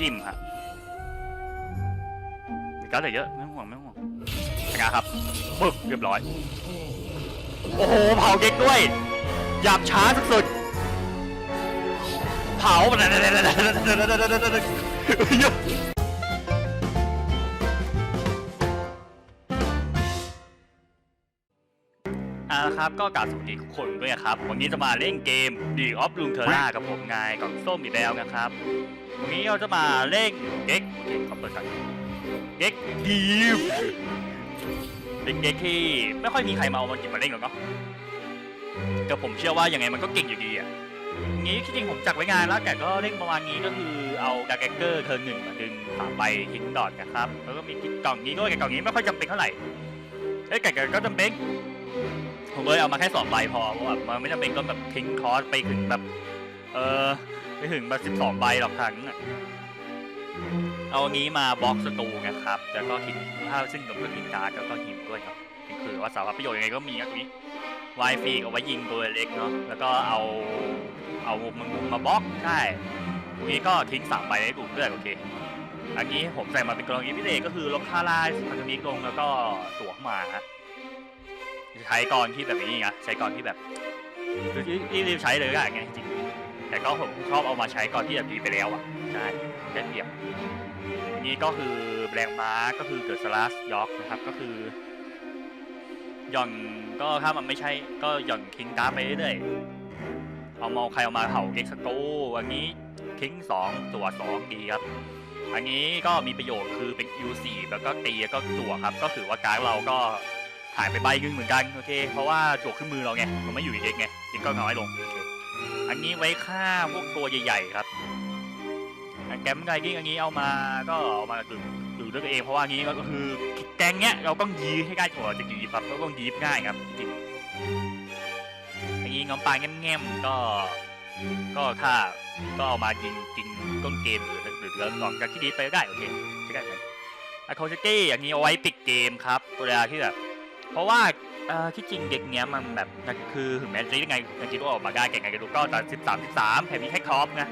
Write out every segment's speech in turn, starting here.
จิ้มฮะมีการ์ดเหลือเยอะไม่ห่วงไม่ห่วงเป็นไงครับปึ๊บเรียบร้อย โอ้โหเผาเก๊กด้วยหยาบช้าสุดๆเผา ครับก็กราบสวัสดีทุกคนด้วยครับ วันนี้จะมาเล่นเกม d e of l u n t e r a กับผมนายกล่องส้มอีกแล้วนะครับวันนี้เราจะมาเล่นเก๊กโอเคขอเปิดกันเก๊กดีฟเป็นเก๊กที่ไม่ค่อยมีใครมาเอามาจิบมาเล่นหรอกเนาะแต่ผมเชื่อว่ายังไงมันก็เก่งอยู่ดีอะงี้ที่จริงผมจักไว้งานแล้วแต่ก็เล่นประมาณนี้ก็คือเอาดาแกเกอร์เทิร์หนึ่งมาดึงสามใบทิ้งดอดนะครับแล้วก็มีกล่องนี้ด้วยแต่กล่องนี้ไม่ค่อยจำเป็นเท่าไหร่เอ้ยแต่ก็จำเป็น ผมเลยเอามาแค่สองใบพอเพราะว่ามันไม่จำเป็นต้องแบบทิ้งคอร์สไปถึงแบบ เออไปถึงแบบสิบสองใบหรอกครั้งอะเอาอันนี้มาบล็อกสตูนะครับแล้วก็ทิ้งถ้าซึ่งผมก็ทิ้งการ์ดแล้วก็หินด้วยครับคือว่าสารพัดประโยชน์ยังไงก็มีนะตรงนี้วายฟีกเอาไว้ยิงตัวเล็กเนาะแล้วก็เอาเอามันมุมมาบล็อกใช่ตรงนี้ก็ทิ้งสามใบให้ดูด้วยโอเคอันนี้ผมใส่มาเป็นกรณีพิเศษก็คือลบค่าลายพันธมิตรลงแล้วก็ตัวเข้ามาฮะ ใช้กรที่แบบนี้ไงใช้กรที่แบบคือที่รีบใช้เลยก็ไงจริงแต่ก็ผมชอบเอามาใช้กรที่แบบดีไปแล้วอะใช่ได้เปรียบนี่ก็คือแรงม้าก็คือเกิดสลัสยอกนะครับก็คือหย่อนก็ถ้ามันไม่ใช่ก็หย่อนทิ้งการ์ดไปเรื่อยๆ เอามาใครเอามาเผาเก็กสโตอันนี้ทิ้งสองตัวสองดีครับ อันนี้ก็มีประโยชน์คือเป็น U4 แล้วก็ตีแล้วก็ตัวครับ ก็ถือว่าการ์ดเราก็ หายไปใบนึงเหมือนกันโอเค เพราะว่าจวกขึ้นมือเราไงมันไม่อยู่ในเด็กไงเด็กก็น้อยลงอันนี้ไว้ฆ่าพวกตัวใหญ่ๆครับอันแกมไกกิ้งอันนี้เอามาก็เอามาดูดูด้วยตัวเองเพราะว่านี้ก็คือแกงเนี้ยเราต้องยีให้ได้ก่อนจะยีครับเราต้องยีง่ายครับจริงอันนี้น้องปลาแง่มๆก็ ก็ถ้าก็เอามายิงจริงต้นเกมหรือหรือหรือหลังจากที่ดีไปก็ได้โอเคใช้ได้ไหมอะโคซิตี้อันนี้เอาไว้ปิดเกมครับเวลาที่แบบ เพราะว่าเอ่อที่จริงเด็กเนี้ยมันแบบคือถึงแม้จะยังไงยังคิดว่าออกมาได้เก่งไงก็ดูก็ตอนสิบสามสิบสามแถมมีแค่ครอปนะ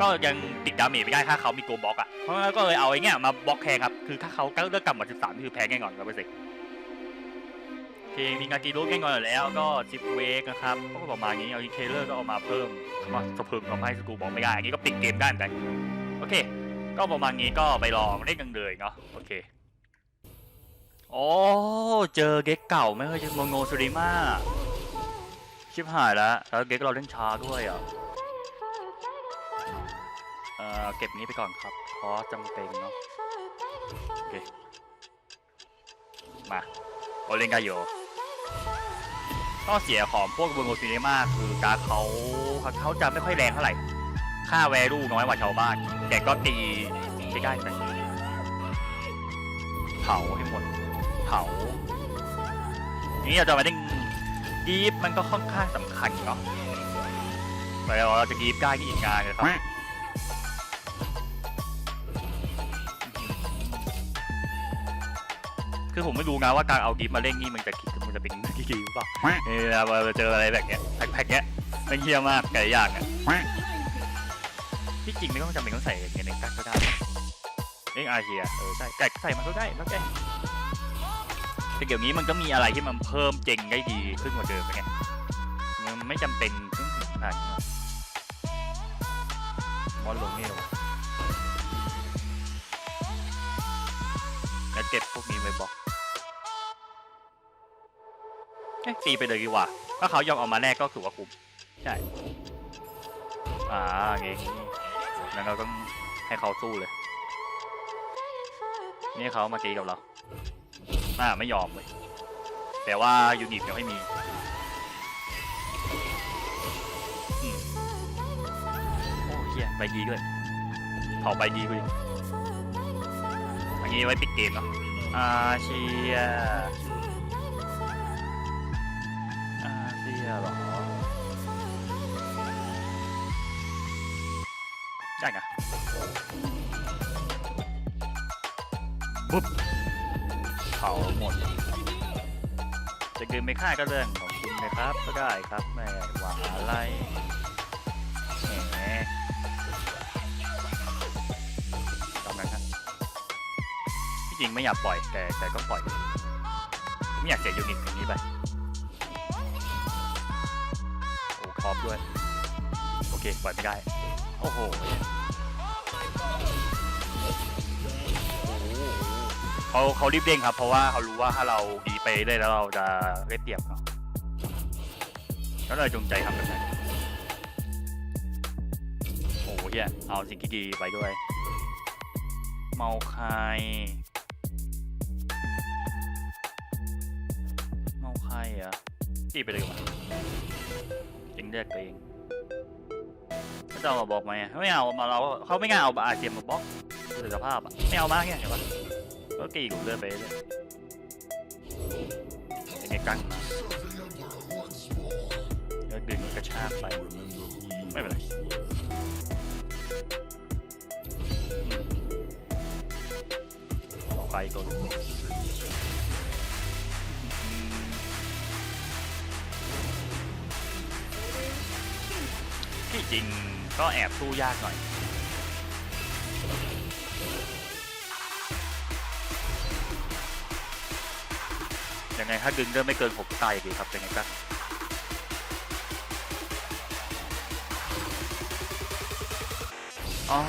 ก็ยังติดดาเมจไม่ได้ถ้าเขามีโกบล็อกอะเพราะงั้นก็เลยเอาไอ้เนี้ยมาบล็อกแทนครับคือถ้าเขาก็เลือกกลับมาสิบสามคือแพ้แน่นอนร้อยเปอร์เซ็นต์โอเคมีงากีรุแน่นอนอยู่แล้วก็จิบเวกนะครับก็ประมาณนี้เอาอีเคเลอร์ก็เอามาเพิ่มมาสะเพิ่มทำให้สกูบอกไม่ได้อันนี้ก็ปิดเกมได้เหมือนกันโอเค ก็ประมาณนี้ก็ไปลองเล่นกันเลยเนาะโอเค โอ้เจอเก็กเก่าไม่เคยเจอโมโนซูริมาชิบหายแล้วแล้วเก็กเราเล่นช้าด้วยอะเออเก็บนี้ไปก่อนครับเพราะจำเป็นเนาะโอเคมาโอเล่นกันอยู่ก็เสียของพวกโมโนซูริมาคือการเขาเขาจะไม่ค่อยแรงเท่าไหร่ค่าแวรูน้อยกว่าชาวบ้านแต่ก็ตีใช้ได้ไหมเผาให้หมด เผานี่เราจะมาเล่นกีฟมันก็ค่อนข้างสำคัญเนาะแต่เราจะกีฟได้ที่อีกงานเลยครับคือผมไม่รู้นะว่าการเอากีฟมาเล่นนี่มันจะคิดมันจะเป็นกีฟหรือเปล่าเออเราเจออะไรแบบเนี้ยแพ็คๆเนี้ยมันเฮี้ยมากแต่ย่างอะที่จริงไม่ต้องจำเป็นต้องใส่เงี้ยในกั๊กก็ได้เล่นอาเฮียเออใช่ไก่ใส่มันก็ได้แล้วแก แต่เดี๋ยวนี้มันก็มีอะไรที่มันเพิ่มเจ๋งได้ดีขึ้นกว่าเดิมไงมันไม่จำเป็นต้องถึงขนาดนี้หรอกมอนลงนี่หรอวะแล้วเก็บพวกนี้ไว้บอกเอ๊ะตีไปเลยดีกว่า ถ้าเขายอมเอามาแน่ก็ถือว่าคุ้มใช่ อ่าอย่างงี้งั้นเราต้องให้เขาสู้เลย นี่เขามาตีกับเรา อ่าไม่ยอมเลยแต่ว่ายูนิตยังไม่มีโอ้เฮียใบดีด้วยเผาใบดีกูอันนี้ไว้ปิดเกมเนาะอาเชียอาเชียหรอได้ไงปุ๊บ เผาหมด จะกลืนไม่ค่าก็เรื่องของคุณนะครับก็ได้ครับแม่หวาอะไรแหมตามงครับที่จริงไม่อยากปล่อยแต่แต่ก็ปล่อย ไม่อยากเสียยูนิตอย่นี้ไปโอ้คอปด้วย โอเค ปล่อยไม่ได้ โอ้โห เขาเขารีบเด้งครับ เพราะว่าเขารู้ว่าถ้าเราดีไปได้แล้วเราจะได้เปรียบเนาะก็เลยจงใจทำแบบนั้นโอ้โหเฮียเอาสิ่งที่ดีไปด้วย เมาคายเมาคายเหรอะตีไปเลยดีกว่าเองเลือกตัวเองเขาจะเอามาบอกไหมไม่เอามาเราเขาไม่ง่ายเอาอาเซียมมาบล็อกดูสภาพอะไม่เอามากเนี่ยเห็นปะ ก็กี่กูเลื่อนไปเรื่อยเป็นไงกั้งมาแล้วดึงกระชากไป ไม่เป็นไรไปตัวนึงที่จริงก็แอบสู้ยากหน่อย ยังไงถ้าดึงเริ่มไม่เกินผมตายดีครับเป็นไงกันอ๋อ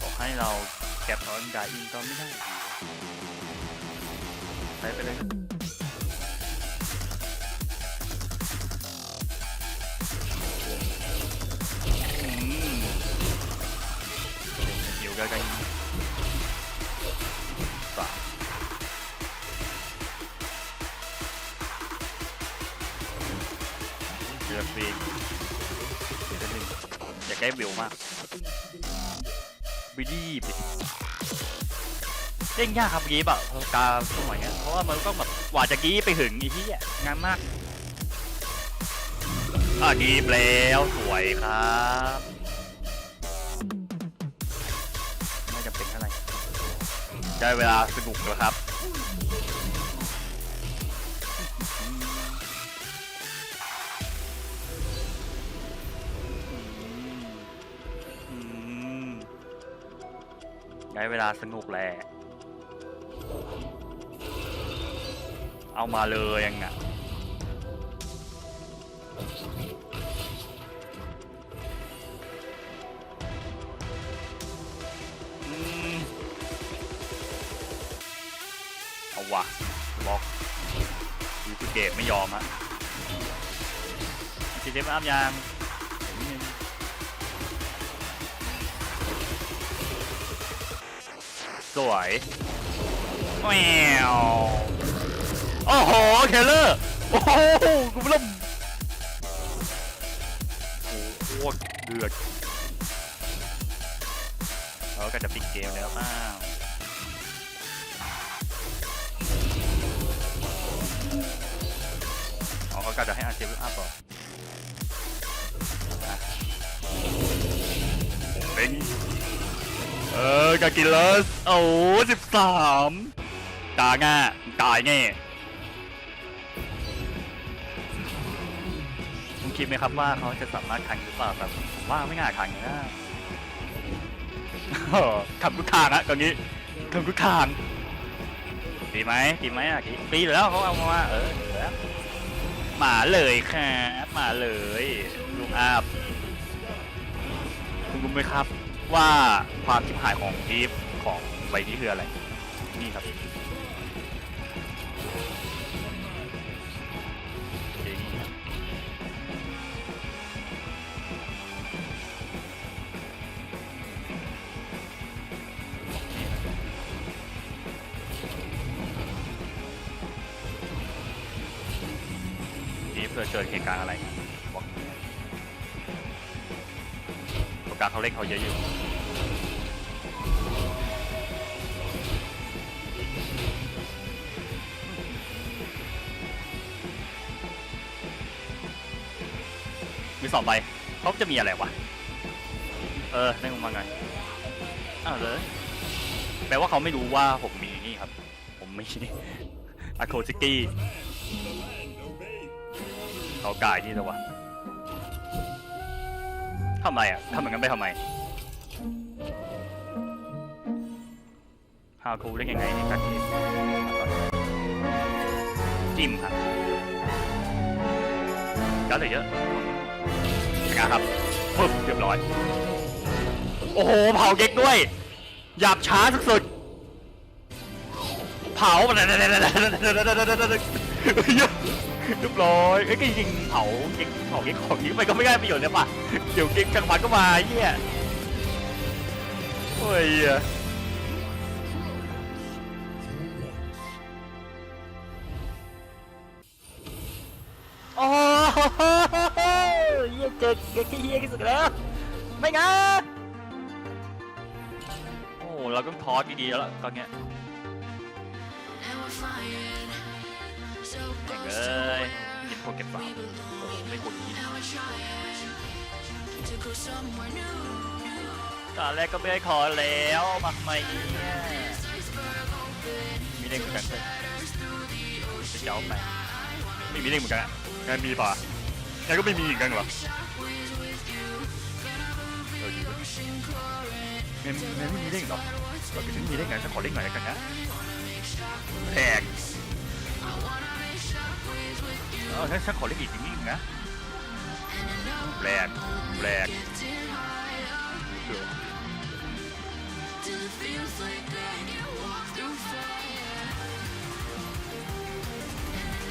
บอกให้เราแก็บเอาอันดาอินก็ไม่ได้ใช้ไปเลย ดือฟรีเดือหนึ่งอยากได้วิวมากบิดี้บิดเล่นยากครับกีบอะกาสมัยเนี้ยเพราะว่ามันต้องแบบกว่าจะกีบไปถึงอีที่งานมากอะกีบแล้วสวยครับไม่จำเป็นเท่าไหร่ได้เวลาสนุกแล้วครับ ได้เวลาสนุกแหละเอามาเลยยังอะเอาวะบล็อกยูทูเกตไม่ยอมฮะจีเดมอัพยัง สวยแมวโอ้โหเคลเลอร์ โอ้โหกูเริ่มโอ้โหเดือดเราก็จะปิดเกมแล้วเปล่าอ๋อเขาก็จะให้อาเซียนอัพต่ออะเป็น เออกากิเลสโอ้สิบสามตายง่าตายแง่คุณคิดไหมครับว่าเขาจะสามารถคันหรือเปล่าครับผมว่าไม่ง่ายคันนะเออทำทุกทางอะตอนนี้ทำทุกทางดีไหมดีไหมอะดีปีแล้วเขาเอามาเออแล้วมาเลยครับมาเลยลุงอาบคุณรู้ไหมครับ ว่าความชิบหายของทีฟของใบนี้คืออะไร นี่ครับจริงครับนี่ครับทีฟเจอเจอเหตุการณ์อะไร กาเขาเล่นเขาเยอะอยู่มีสองใบเขาจะมีอะไรวะ เออได้มาไงอ้าวเลยแปลว่าเขาไม่รู้ว่าผมมีนี่ครับ ผมมีอะโคซิกี้เขากายที่ตัววะ ทำไมอะทำอย่างนั้นไปทำไมฮาวทูได้ยังไงในการที่จิ้มครับก็เลยเยอะนะครับปึ๊บเรียบร้อย โอ้โห เผาเก๊กด้วย หยาบช้าสุดๆเผาเเรียบร้อยเอ้ยก็จริงเผาเก๊กเผาเก๊กของนี้ไปก็ไม่ได้ประโยชน์เลยป่ะเดี๋ยวเก๊กกลางวันก็มาเฮียโอ้ยเหี้ยโอ้โหเฮียเจ๊กเก๊กที่เฮียที่สุดแล้ว ไม่งั้นโอ้เราต้องทอสดีๆแล้วล่ะตอนเนี้ย เด็กเอ้ยยินพวกเก็บฝาโอ้โหไม่ควรยินตอนแรกก็ไม่ได้ขอแล้วมาทำไมเนี่ยมีเด้งเหมือนกันเลยจะเจ้าไปไม่มีเด้งเหมือนกันอะงั้นมีป่ะงั้นก็ไม่มีอีกกันเหรอเออดีเว้ยงั้นงั้นไม่มีเด้งหรอเราไปถึงมีเด้งไงฉันขอเด้งหน่อยกันนะแตก เออฉันฉันขอเล่นอีกนิดนึงนะแปลกแปลกเดี๋ยว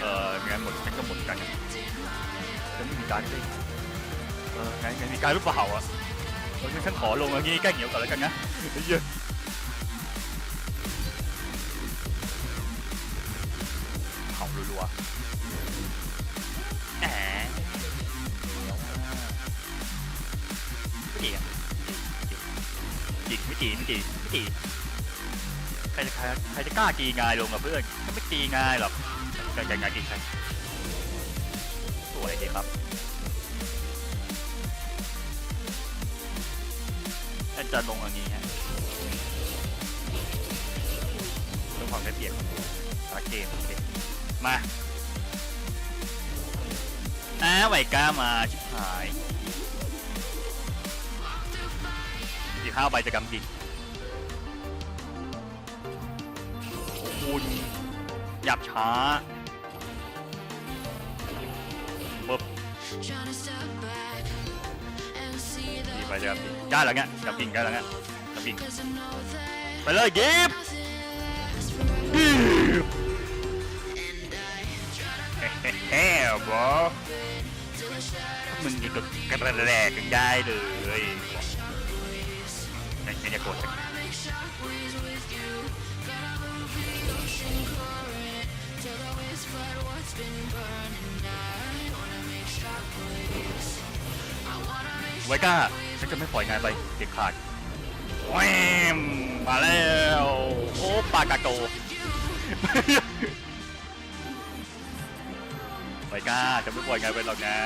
เอองั้นหมดฉันก็หมดกันจะไม่มีการเลยเอองั้นงั้นมีการหรือเปล่าอะเอองั้นฉันขอลงอย่างนี้แก้เหนียวก่อนแล้วกันนะเยเผ ใครจะกล้าตีงายลงกับเพื่อนก็ไม่ตีงายหรอกจะจะงายตีใครตัวอะไรดีครับอาจารย์ลงอย่างนี้ฮะเรื่องความได้เปรียบตาเกมโอเคมาอ้าไหวก้ามาชิบหายอีกห้าใบจะกำดิก คุณหยับช้าปึ๊บดีไปจะกำดิกได้แล้วเงี้ยกำดิกได้แล้วเงี้ยกำดิกไปเลยกิฟเฮ้เฮ้บอมึงนี่ก็กระแรกกันได้เลยไม่ไม่อย่าโกรธ ไวก้าฉันจะไม่ปล่อยงานไปเด็ดขาดแหวมมาแล้ว โอ้ปากาโกไวก้าจะไม่ปล่อยงานไปหรอกนะ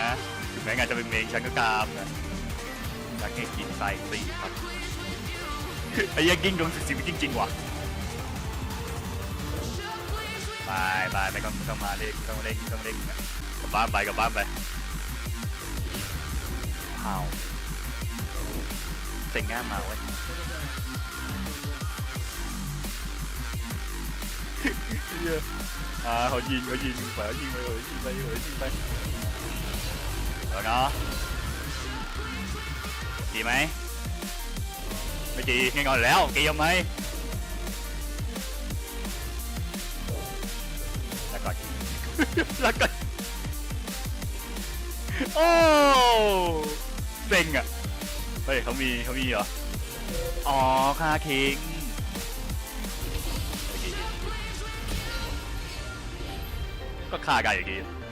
ถึงแม้งานจะเป็นเมงฉันก็ตามนะอยากให้กินไส้สีครับไอ้ยังกิ้งโดนสิบจริงๆว่ะ บายบายไปก็ต้องมาเล่นต้องเล่นต้องเล่นนะกลับบ้านไปกลับบ้านไปอ้า แล้วก็โอ้เซ็งอะเฮ้ยเขามีเขามีเหรอ อ๋อคาคิงโอเคก็ฆ่ากันอยู่ดีไม่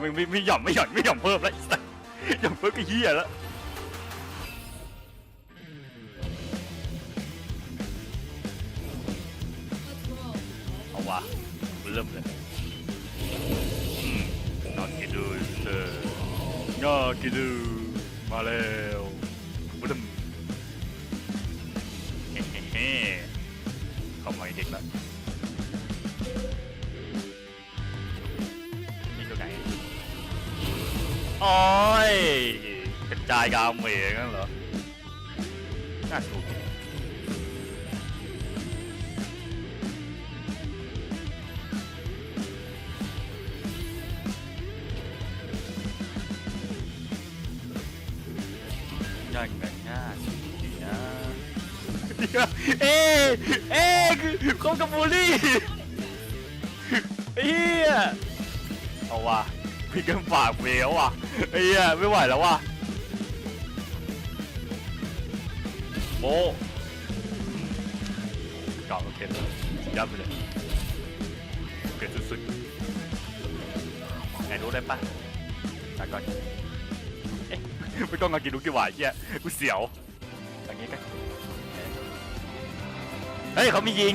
ไม่ไม่ไม่หย่อนไม่หย่อนไม่หย่อนเพิ่มแล้วไอ้สัสหย่อนเพิ่มก็เฮียแล้วเอาวะเริ่มเลยนอนกินดูเธอง่ากิดูมาแล้วบึ้มเฮ้เฮ้เข้ามาเด็กละ อ้ยกระจายกาวเหมงนั่นเหรอ น่าสูงย่างกันง่ายดีนะเอ๊เอ๊คือคบกับบูลลี่เฮียเอาว่ะ พี่กันฝากเวลว่ะเฮียไม่ไหวแล้วว่ะโอ้เก่าโอเคเลยยับไปเลยเกิดสุดๆไหนรู้ได้ปะตาก่อนเอ๊ะไม่ต้องมากินลูกกี่หวายเฮียกูเสียวอย่างนี้กันเฮ้ยเขามียิง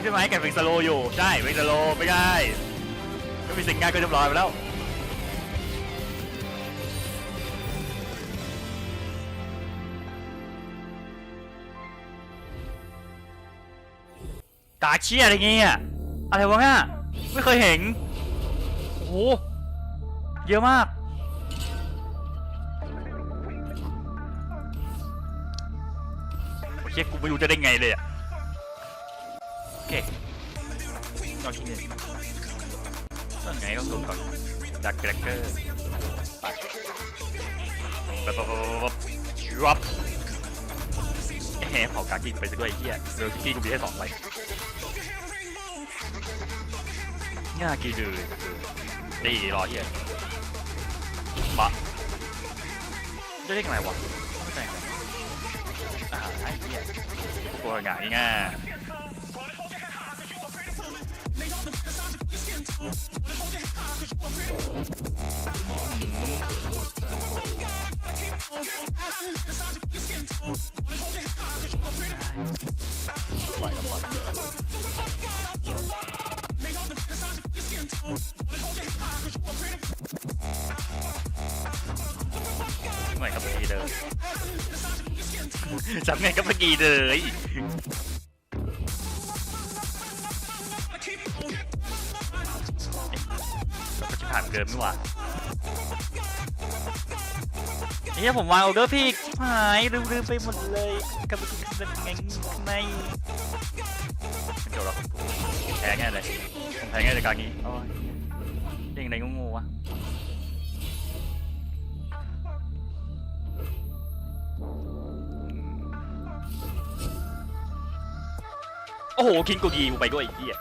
ใช่ไหมแกเป็นสโลอยู่ใช่เป็นสโลไม่ได้ก็มีสิ่งง่ายก็เรียบร้อยไปแล้ว กาเชี่ยอะไรเงี้ยอะไรวะเนี่ยไม่เคยเห็นโอ้โหเยอะมาก โอเคกูไม่รู้จะได้ไงเลยอะโอเคเอาที่นี่ต้นไงต้องดูก่อนดักแกรกเกอร์ไปปั๊บปั๊บแบบรับแหมเผากากินไปด้วยเฮียเรือกี้กูมีแค่สองใบ ง่ายกี่ดื้อดีรอเฮียบะจะเรียกอะไรวะไม่ใช่ไงอาหารไอ้เฮียตัวหงายง่าป จำไงกับเมื่อกี้เลยก็จะผ่านเดิมไม่หว่าเฮียผมวางออเดอร์พี่หายลืมลืมไปหมดเลยกับเป็นไงในไม่เกี่ยวหรอแพ้ง่ายเลยผมแพ้ง่ายในการนี้โอ้ยเรื่องอะไรก็งูวะ โอ้โหคิงกูกีกูไปด้วยไอ้เหี้ย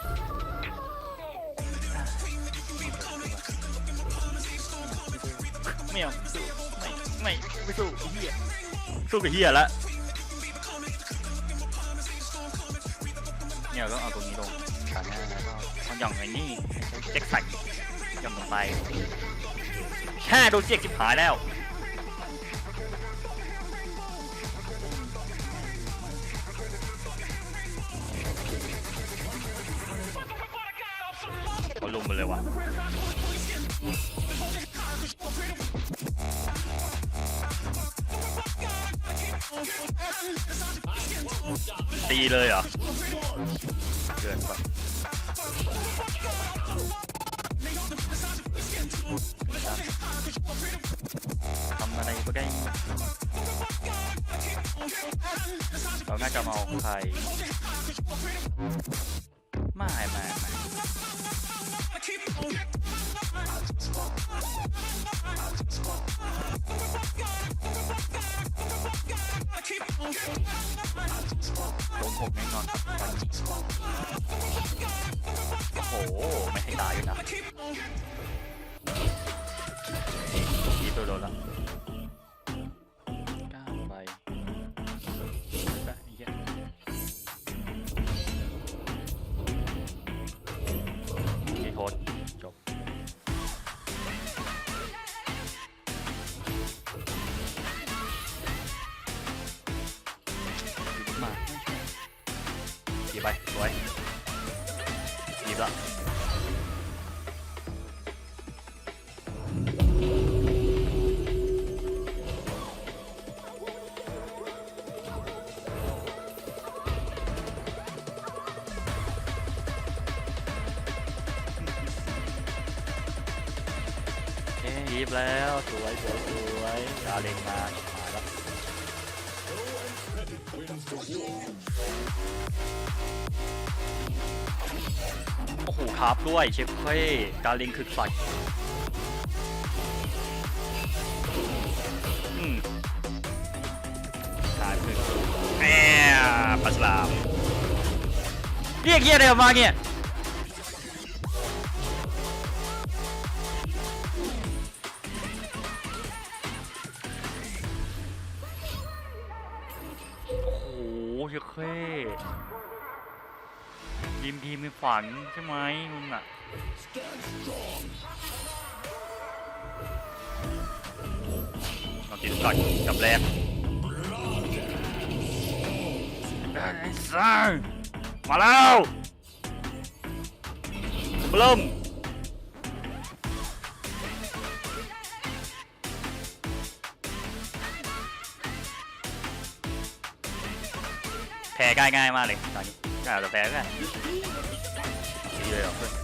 ไม่เอาสู้ไม่ไม่ไม่สู้ไอ้เหี้ยสู้กับเหี้ยละเนี่ยต้องเอาตรงนี้ลงขาหน้าแล้วก็เอาหย่องไอ้นี่เจ็กใส่หย่องลงไปแค่โดนเจ็กจิบหายแล้ว เขาลุมมาเลยว่ะตีเลยเหรอ เกินก่อนทำอะไรก็ได้เราน่าจะมาเอาใคร ไม่ไม่ไม่โดนผมแน่นอนครับตอนนี้โอ้โห ไม่ให้ตายนะนี่ตัวโดนละ โอ้โหครับด้วยเชฟเฟ่กาลิงคือสัตว์อืมตายไปหนึ่งแอบปัสลามเรียกเยี่ยอะไรออกมาเนี่ย ฝันใช่ไหมมึงอะเราติดก่อนกับแรกไอ้สัสมาแล้วเริ่มแพ้ง่าย่ายๆมากเลยตอนนี้น่าจะแพ้ก็ได้ ดี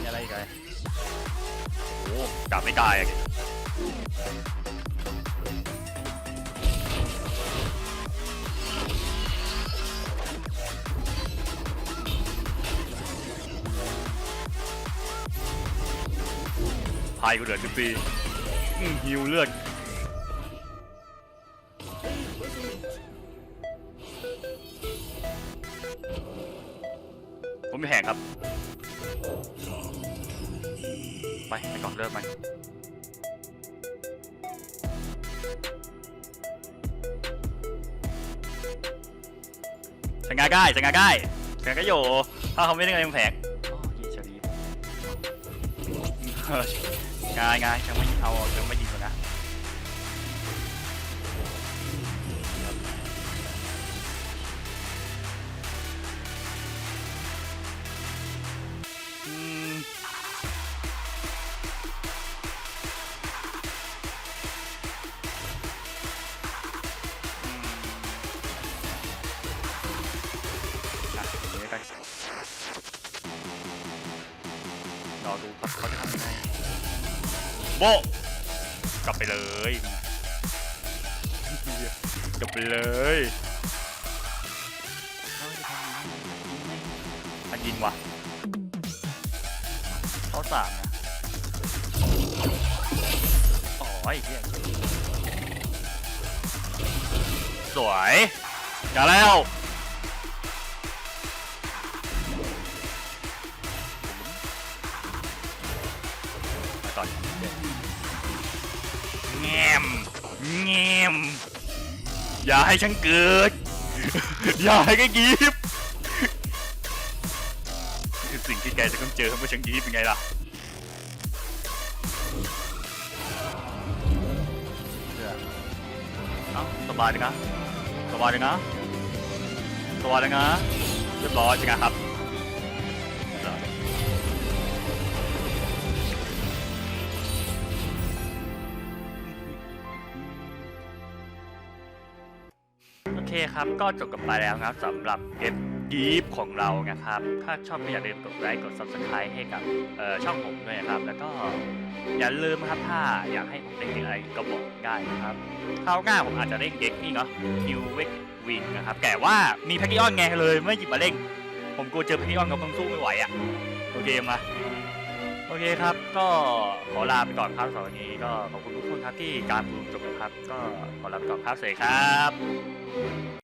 มีอะไรอีกไหมโอ้โหกลับไม่ได้อะพายกูเหลือสิบปีหิวเลือด ได้สังกาได้สังกาโยถ้าเขาไม่ได้เงินแผงอ๋อยี่เฉลีง่ายง่ายจะไม่เอาจะไม่ยิง อ๋อไอ้เหี้ยสวยอย่าแล้วมาก่อนแงมแงมอย่าให้ฉันเกิด อย่าให้แกกีบคือสิ่งที่แกจะต้องเจอเมื่อฉันกีบเป็นไงล่ะ บายดีนะสบายดีนะสบายดีนะเรียบร้อยจริงครับโอเคครับก็จบกันไปแล้วนะครับสำหรับเกม กีฟของเรานะครับ ถ้าชอบก็อย่าลืมกดไลค์กด subscribe ให้กับช่องผมด้วยนะครับ แล้วก็อย่าลืมครับถ้าอยากให้ผมเล่นเกมอะไรก็บอกได้นะครับคราวหน้าผมอาจจะเล่นเกมนี่เนาะ New w e k Win นะครับแต่ว่ามีแพ็กกี้ออนไงเลยไม่หยิบมาเล่นผมกลัวเจอแพ็กกี้ออนกับต้องสู้ไม่ไหวอะโอเคมาโอเคครับ ก็ขอลาไปก่อนครับสำหรับวันนี้ก็ขอบคุณทุกคนครับที่การดูจบนะครับ ก็ขอลาไปก่อนครับสวัสดีครับ